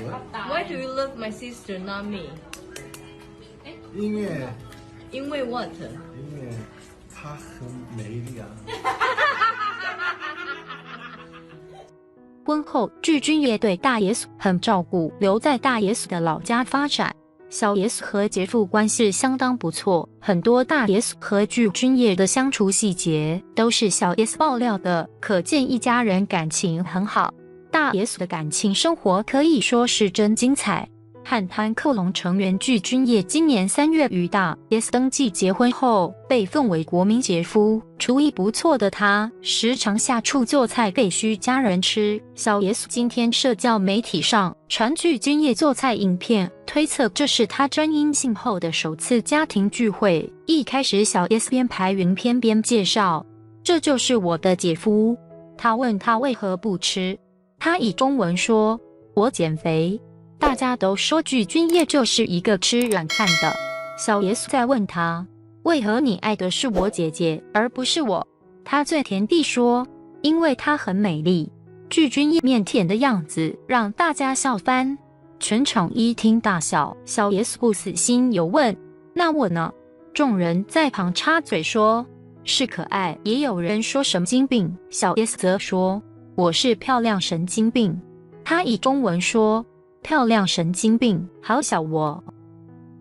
What? Why do you love my sister, not me? 因为因为 what? 因为她很美丽啊。婚后，具俊晔对大 S 很照顾，留在大 S 的老家发展。小 S 和杰夫关系相当不错，很多大 S 和具俊烨的相处细节都是小 S 爆料的，可见一家人感情很好。大 S 的感情生活可以说是真精彩。汉滩克隆成员具俊晔今年三月与大 S 登记结婚后，被奉为国民姐夫。厨艺不错的他，时常下厨做菜给需家人吃。小 S 今天社交媒体上传具俊晔做菜影片，推测这是他真阴性后的首次家庭聚会。一开始，小 S 边排云片边介绍：“这就是我的姐夫。”他问他为何不吃，他以中文说：“我减肥。”大家都说具俊晔就是一个吃软饭的。小 S 在问他，为何你爱的是我姐姐而不是我？他最甜地说，因为她很美丽。具俊晔腼腆的样子让大家笑翻，全场一听大笑。小 S 不死心，又问，那我呢？众人在旁插嘴说，是可爱，也有人说神经病。小 S 则说，我是漂亮神经病。他以中文说。漂亮神经病，好小我。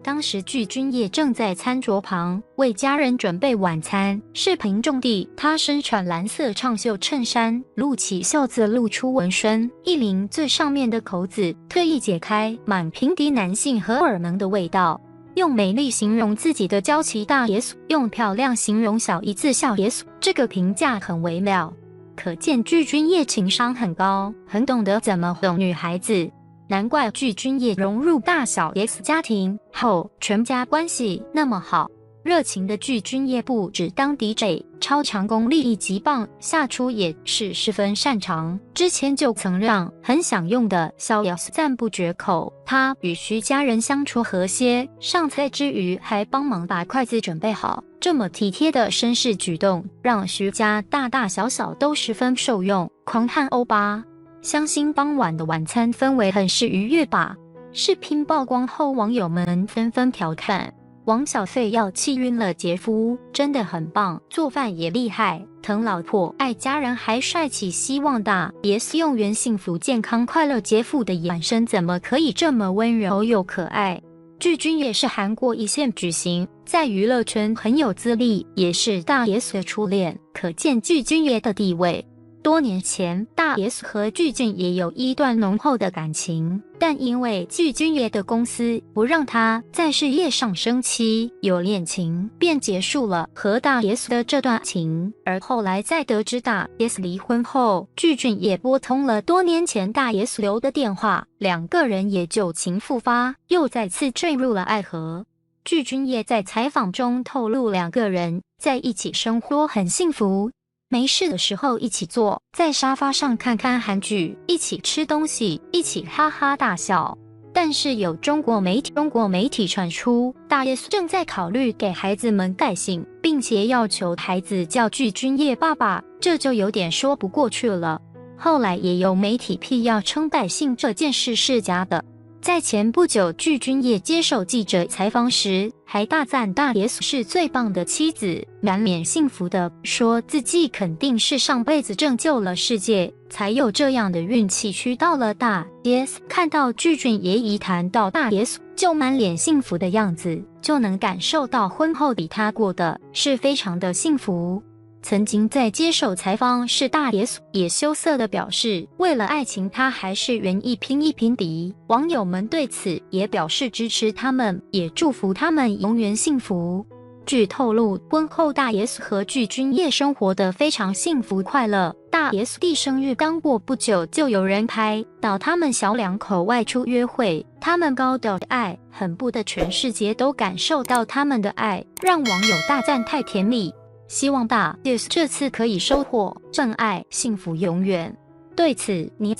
当时具俊晔正在餐桌旁为家人准备晚餐。视频中地，他身穿蓝色长袖衬衫，露起袖子露出纹身，衣领最上面的口子特意解开，满平底男性荷尔蒙的味道。用美丽形容自己的娇气大 S，用漂亮形容小姨子小 S，这个评价很微妙，可见具俊晔情商很高，很懂得怎么哄女孩子。难怪具俊晔融入大小 S 家庭后，全家关系那么好。热情的具俊晔不止当 DJ，超强功力一级棒，下厨也是十分擅长。之前就曾让很享用的小 S 赞不绝口。他与徐家人相处和谐，上菜之余还帮忙把筷子准备好。这么体贴的绅士举动，让徐家大大小小都十分受用。狂汉欧巴。相信傍晚的晚餐氛围很是愉悦吧？视频曝光后，网友们纷纷调侃：“王小费要气晕了杰夫，真的很棒，做饭也厉害，疼老婆爱家人，还帅气。希望大 S 用原幸福、健康、快乐。杰夫的眼神怎么可以这么温柔又可爱？”具俊也是韩国一线巨星，在娱乐圈很有资历，也是大 S 的初恋，可见具俊晔的地位。多年前，大 S 和具俊也有一段浓厚的感情，但因为具俊晔的公司不让他在事业上升期有恋情，便结束了和大 S 的这段情。而后来在得知大 S 离婚后，具俊也拨通了多年前大 S 留的电话，两个人也旧情复发，又再次坠入了爱河。具俊晔在采访中透露，两个人在一起生活很幸福。没事的时候一起坐在沙发上看看韩剧，一起吃东西，一起哈哈大笑。但是有中国媒体中国媒体传出，大 S 正在考虑给孩子们改姓，并且要求孩子叫具俊晔爸爸，这就有点说不过去了。后来也有媒体辟谣称改姓这件事是假的。在前不久，具俊晔接受记者采访时，还大赞大 S 是最棒的妻子，满脸幸福的说自己肯定是上辈子拯救了世界，才有这样的运气娶到了大 S。看到具俊晔一谈到大 S，就满脸幸福的样子，就能感受到婚后比他过的是非常的幸福。曾经在接受采访时，大 S 也羞涩地表示，为了爱情，他还是愿意拼一拼的。网友们对此也表示支持，他们也祝福他们永远幸福。据透露，婚后大 S 和具俊晔生活的非常幸福快乐。大 S 弟生日刚过不久，就有人拍到他们小两口外出约会，他们高调的爱，很不得全世界都感受到他们的爱，让网友大赞太甜蜜。希望大 S 这次可以收获真爱，幸福永远。对此，你。